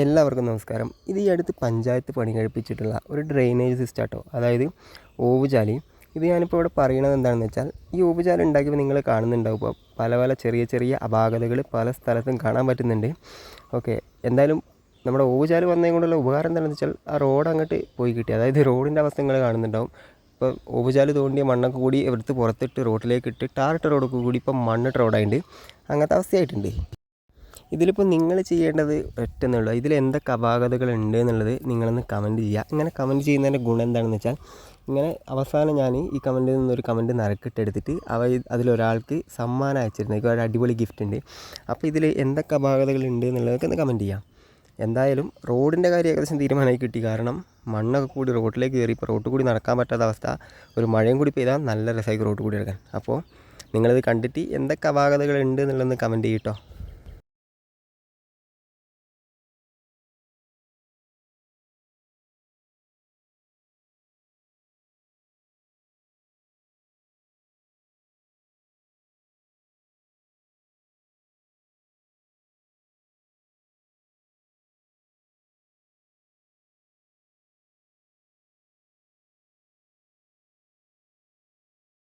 എല്ലാവർക്കും നമസ്കാരം. ഇത് ഈ അടുത്ത് പഞ്ചായത്ത് പണി കഴിപ്പിച്ചിട്ടുള്ള ഒരു ഡ്രെയിനേജ് സിസ്റ്റം കേട്ടോ അതായത് ഓവുചാലി. ഇത് ഞാനിപ്പോൾ ഇവിടെ പറയണത് എന്താണെന്ന് വെച്ചാൽ ഈ ഓവുചാലി ഉണ്ടാക്കിയപ്പോൾ നിങ്ങൾ കാണുന്നുണ്ടാവും. ഇപ്പോൾ പല പല ചെറിയ ചെറിയ അപാകതകൾ പല സ്ഥലത്തും കാണാൻ പറ്റുന്നുണ്ട്. ഓക്കെ. എന്തായാലും നമ്മുടെ ഓവുചാൽ വന്നതും കൊണ്ടുള്ള ഉപകാരം എന്താണെന്ന് വെച്ചാൽ ആ റോഡ് അങ്ങോട്ട് പോയി കിട്ടി. അതായത് റോഡിന്റെ അവസ്ഥ നിങ്ങൾ കാണുന്നുണ്ടാവും. ഇപ്പോൾ ഓവുചാൽ തോണ്ടിയ മണ്ണൊക്കെ കൂടി എടുത്ത് പുറത്തിട്ട് റോഡിലേക്ക് ഇട്ട് ടാറിട്ട റോഡൊക്കെ കൂടി ഇപ്പം മണ്ണിട്ട റോഡായിട്ടുണ്ട് അങ്ങനത്തെ അവസ്ഥയായിട്ടുണ്ട്. ഇതിലിപ്പോൾ നിങ്ങൾ ചെയ്യേണ്ടത് ഒറ്റന്നുള്ളു. ഇതിൽ എന്തൊക്കെ അപാകതകൾ ഉണ്ട് എന്നുള്ളത് നിങ്ങളൊന്ന് കമന്റ് ചെയ്യുക. ഇങ്ങനെ കമന്റ് ചെയ്യുന്നതിന്റെ ഗുണം എന്താണെന്ന് വെച്ചാൽ ഇങ്ങനെ അവസാനം ഞാൻ ഈ കമന്റിൽ നിന്നൊരു കമന്റ് നറുക്കിട്ടെടുത്തിട്ട് അവ അതിലൊരാൾക്ക് സമ്മാനം അയച്ചിരുന്നു. ഒരു അടിപൊളി ഗിഫ്റ്റ് ഉണ്ട്. അപ്പോൾ ഇതിൽ എന്തൊക്കെ അപാകതകൾ ഉണ്ട് എന്നുള്ളതൊക്കെ ഒന്ന് കമന്റ് ചെയ്യാം. എന്തായാലും റോഡിന്റെ കാര്യം ഏകദേശം തീരുമാനമായി കിട്ടി. കാരണം മണ്ണൊക്കെ കൂടി റോഡിലേക്ക് കയറി ഇപ്പോൾ റോട്ടിൽ കൂടി നടക്കാൻ പറ്റാത്ത അവസ്ഥ. ഒരു മഴയും കൂടി പെയ്താൽ നല്ല രസമായിരിക്കും റോഡ് കൂടി എടുക്കാൻ അപ്പോൾ നിങ്ങളിത് കണ്ടിട്ട് എന്തൊക്കെ അപാകതകൾ ഉണ്ട് എന്നുള്ളതൊന്ന് കമന്റ് ചെയ്യട്ടോ